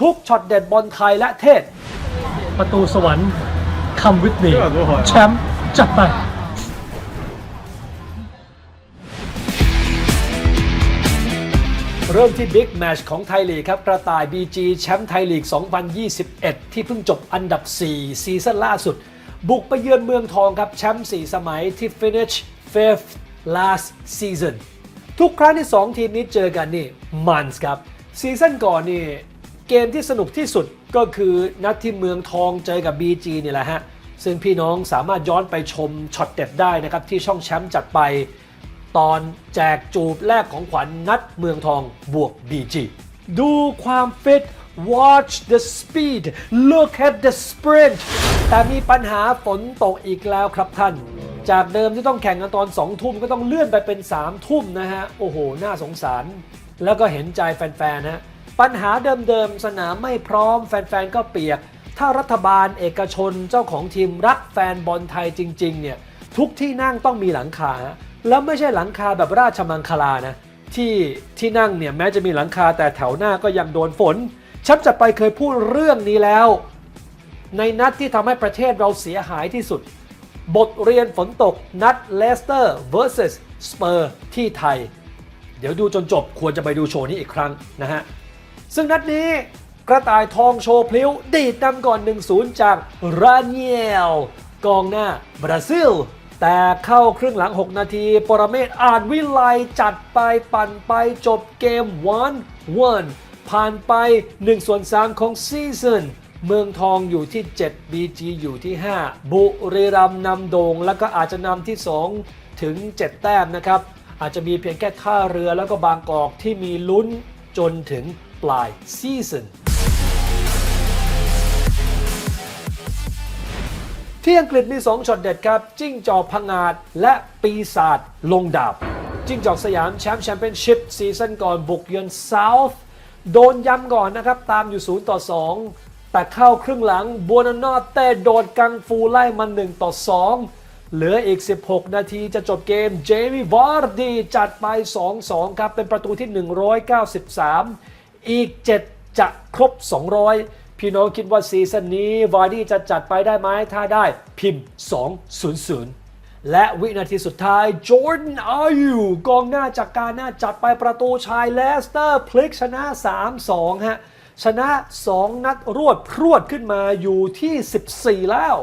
ทุกช็อตเด็ดบอลไทยและเทศ ประตูสวรรค์คำวิทนีแชมป์จัดไปเริ่มที่บิ๊กแมชของไทยลีกครับ กระต่าย BG แชมป์ไทยลีก 2021 ที่เพิ่งจบอันดับ 4 ซีซั่นล่าสุด บุกไปเยือนเมืองทองครับ แชมป์ 4 สมัยที่ finish fifth last season ทุกครั้งที่ 2 ทีมนี้เจอกันนี่มันส์ครับ ซีซั่นก่อนนี่ เกมที่สนุกที่สุดก็คือนัดที่เมืองทองเจอกับ BG นี่แหละฮะ ซึ่งพี่น้องสามารถย้อนไปชมช็อตเด็ดได้นะครับ ที่ช่องแชมป์จัดไป ตอนแจกจูบแรกของขวัญนัดเมืองทองบวก BG ดูความฟิต watch the speed look at the sprint แต่มีปัญหาฝนตกอีกแล้วครับท่าน จากเดิมที่ต้องแข่งกันตอน 2 ทุ่มก็ต้องเลื่อนไปเป็น 3 ทุ่มนะฮะ โอ้โห น่าสงสาร แล้วก็เห็นใจแฟนๆนะ ปัญหาเดิมๆ สนามไม่พร้อมแฟนๆ ก็เปียก ถ้ารัฐบาลเอกชนเจ้าของทีมรักแฟนบอลไทยจริงๆ เนี่ยทุกที่นั่งต้องมีหลังคา แล้วไม่ใช่หลังคาแบบราชมังคลานะที่ที่นั่งเนี่ยแม้จะมีหลังคาแต่แถวหน้าก็ยังโดนฝน ชับจัดไปเคยพูดเรื่องนี้แล้ว ในนัดที่ทำให้ประเทศเราเสียหายที่สุด บทเรียนฝนตกนัดเลสเตอร์ vs สเปอร์ที่ไทย เดี๋ยวดูจนจบควรจะไปดูโชว์นี้อีกครั้งนะฮะ ซึ่งนัดนี้กระต่ายทองโชว์พลิ้ว ดีดนำก่อน 1-0 จากราเนียลกองหน้าบราซิล แต่เข้าครึ่งหลัง 6 นาที ปรเมศอ่านวิไลจัดไปปั่นไปจบเกม1-1ผ่านไป1ส่วน3ของซีซั่นเมืองทองอยู่ที่ 7 BG อยู่ที่ 5 บุรีรัมย์นำโด่งแล้วก็อาจจะนำที่ 2 ถึง 7 แต้มนะครับ อาจจะมีเพียงแค่ท่าเรือแล้วก็บางกอกที่มีลุ้นจนถึง ปลายซีซั่นที่อังกฤษมี 2ช็อตเด็ดครับ จิ้งจอกพังงาดและปีศาจลงดาบ จิ้งจอกสยามแชมป์แชมเปี้ยนชิพซีซั่นก่อนบุกเยือนเซาท์โดนย้ำก่อนนะครับ ตามอยู่ 0 ต่อ 2 แต่เข้าครึ่งหลังบัวนานอเต้โดนกังฟูไล่มา1ต่อ 2 เหลืออีก 16 นาทีจะจบเกมเจมี่วาร์ดีจัดไป 2-2 ครับ เป็นประตูที่ 193 อีก 7 จะครบ 200 พี่น้องคิดว่าซีซั่นนี้วาร์ดี้จะจัดไปได้ไหมถ้าได้พิมพ์ 200 และวินาทีสุดท้ายจอร์แดนอายูกองหน้าจากการหน้าจัดไปประตูชายเลสเตอร์พลิกชนะ 3-2 ฮะชนะ 2 นัดรวดพรวดขึ้นมาอยู่ที่ 14 แล้ว